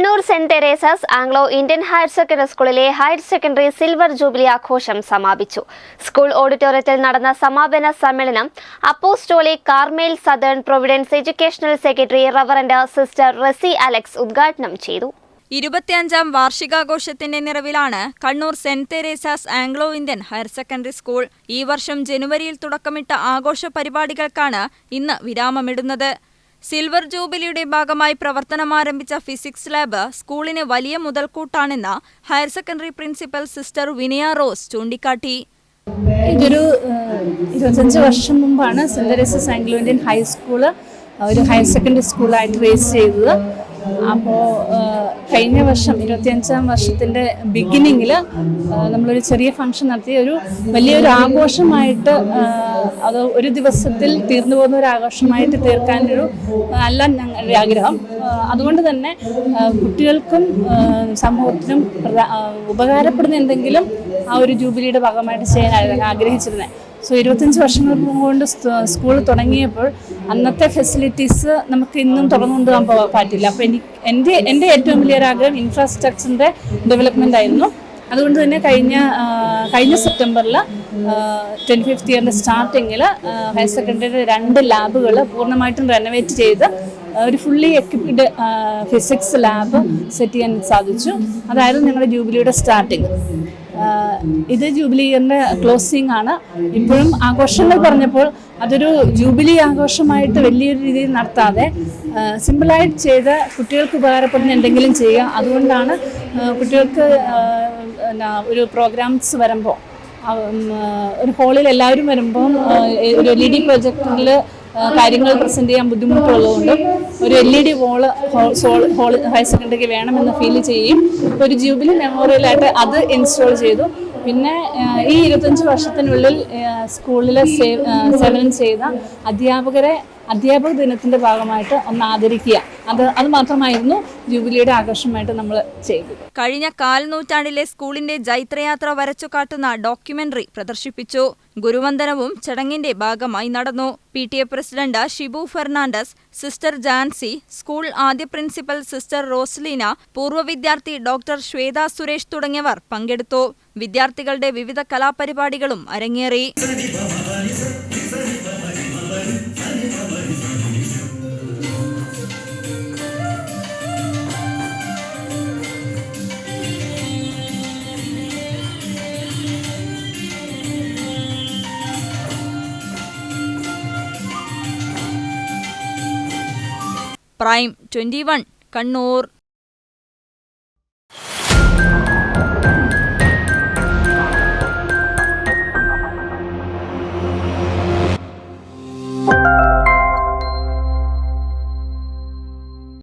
Kannur saint Theresa's Anglo Indian higher secondary സ്കൂളിലെ higher secondary silver jubilee ആഘോഷം സമാപിച്ചു. School ഓഡിറ്റോറിയത്തിൽ നടന്ന സമാപന സമ്മേളനം Apostolic Carmel Southern Providence educational secretary reverend sister Resy Alex ഉദ്ഘാടനം ചെയ്തു. ഇരുപത്തിയഞ്ചാം വാർഷികാഘോഷത്തിന്റെ നിറവിലാണ് Kannur saint Theresa's Anglo Indian higher secondary school ഈ വർഷം ജനുവരിയിൽ തുടക്കമിട്ട ആഘോഷ പരിപാടികൾക്കാണ് ഇന്ന് വിരാമമിടുന്നത്. സിൽവർ ജൂബിലിയുടെ ഭാഗമായി പ്രവർത്തനമാരംഭിച്ച ഫിസിക്സ് ലാബ് സ്കൂളിന് വലിയ മുതൽക്കൂട്ടാണെന്ന് higher secondary principal sister Vinaya Rose ചൂണ്ടിക്കാട്ടി. ഇതൊരു ഇരുപത്തഞ്ച് വർഷം മുമ്പാണ് saint Theresa's Anglo Indian high school ഒരു ഹയർ സെക്കൻഡറി സ്കൂളായിട്ട് റേസ് ചെയ്തത്. അപ്പോൾ കഴിഞ്ഞ വർഷം ഇരുപത്തിയഞ്ചാം വർഷത്തിന്റെ ബിഗിനിങ്ങിൽ നമ്മളൊരു ചെറിയ ഫംഗ്ഷൻ നടത്തി ഒരു വലിയൊരു ആഘോഷമായിട്ട് അത് ഒരു ദിവസത്തിൽ തീർന്നു പോകുന്ന ഒരു ആഘോഷമായിട്ട് തീർക്കാനൊരു അല്ല ഞങ്ങളുടെ ആഗ്രഹം. അതുകൊണ്ട് തന്നെ കുട്ടികൾക്കും സമൂഹത്തിനും ഉപകാരപ്പെടുന്ന എന്തെങ്കിലും ആ ഒരു ജൂബിലിയുടെ ഭാഗമായിട്ട് ചെയ്യാനായിരുന്നു ആഗ്രഹിച്ചിരുന്നത് സോ ഇരുപത്തഞ്ച് വർഷങ്ങൾ കൊണ്ട് സ്കൂൾ തുടങ്ങിയപ്പോൾ അന്നത്തെ ഫെസിലിറ്റീസ് നമുക്ക് ഇന്നും തുറന്നു പോകാൻ പറ്റില്ല. അപ്പോൾ എനിക്ക് എന്റെ എന്റെ ഏറ്റവും വലിയൊരു ആഗ്രഹം ഇൻഫ്രാസ്ട്രക്ചറിന്റെ ഡെവലപ്മെന്റ് ആയിരുന്നു. അതുകൊണ്ട് തന്നെ കഴിഞ്ഞ കഴിഞ്ഞ സെപ്റ്റംബറിൽ ട്വന്റി ഫിഫ്ത്ത് ഇയറിന്റെ സ്റ്റാർട്ടിങ്ങിൽ ഹയർ സെക്കൻഡറിയുടെ രണ്ട് ലാബുകൾ പൂർണമായിട്ടും റെനോവേറ്റ് ചെയ്ത് ഒരു fully equipped physics lab set ചെയ്യാൻ സാധിച്ചു. അതായിരുന്നു ഞങ്ങളുടെ ജൂബിലിയുടെ സ്റ്റാർട്ടിങ് ഇത് ജൂബിലി ഇയറിന്റെ ക്ലോസിംഗ് ആണ്. ഇപ്പോഴും ആഘോഷങ്ങൾ പറഞ്ഞപ്പോൾ അതൊരു ജൂബിലി ആഘോഷമായിട്ട് വലിയൊരു രീതിയിൽ നടത്താതെ സിമ്പിളായിട്ട് ചെയ്ത് കുട്ടികൾക്ക് ഉപകാരപ്പെടുന്ന എന്തെങ്കിലും ചെയ്യുക അതുകൊണ്ടാണ് കുട്ടികൾക്ക് ഒരു പ്രോഗ്രാംസ് വരുമ്പോൾ ഒരു ഹോളിൽ എല്ലാവരും വരുമ്പോൾ ഒരു എൽ ഇ ഡി പ്രൊജക്ടറിൽ കാര്യങ്ങൾ പ്രസന്റ് ചെയ്യാൻ ബുദ്ധിമുട്ടുള്ളതുകൊണ്ട് ഒരു L E D wall whole higher സെക്കൻഡറിക്ക് വേണമെന്ന് ഫീൽ ചെയ്യും ഒരു ജൂബിലി മെമ്മോറിയലായിട്ട് അത് ഇൻസ്റ്റാൾ ചെയ്തു. പിന്നെ ഈ ഇരുപത്തഞ്ച് വർഷത്തിനുള്ളിൽ സ്കൂളിൽ സേവനം ചെയ്ത അധ്യാപകരെ അധ്യാപക ദിനത്തിന്റെ ഭാഗമായിട്ട് ഒന്ന് ആദരിക്കുക. അത് അത് മാത്രമായിരുന്നു ജൂബിലിയുടെ ആഘോഷമായിട്ട് നമ്മൾ ചെയ്തത്. കഴിഞ്ഞ കാൽനൂറ്റാണ്ടിലെ സ്കൂളിന്റെ ജൈത്രയാത്ര വരച്ചു കാട്ടുന്ന ഡോക്യുമെന്ററി പ്രദർശിപ്പിച്ചു. ഗുരുവന്ദനവും ചടങ്ങിന്റെ ഭാഗമായി നടന്നു. P T A president Shibu Fernandes sister Jancy school ആദ്യ പ്രിൻസിപ്പൽ സിസ്റ്റർ റോസ്ലീന പൂർവ വിദ്യാർത്ഥി ഡോക്ടർ ശ്വേത സുരേഷ് തുടങ്ങിയവർ പങ്കെടുത്തു. വിദ്യാർത്ഥികളുടെ വിവിധ കലാപരിപാടികളും അരങ്ങേറി. Prime twenty one Kannur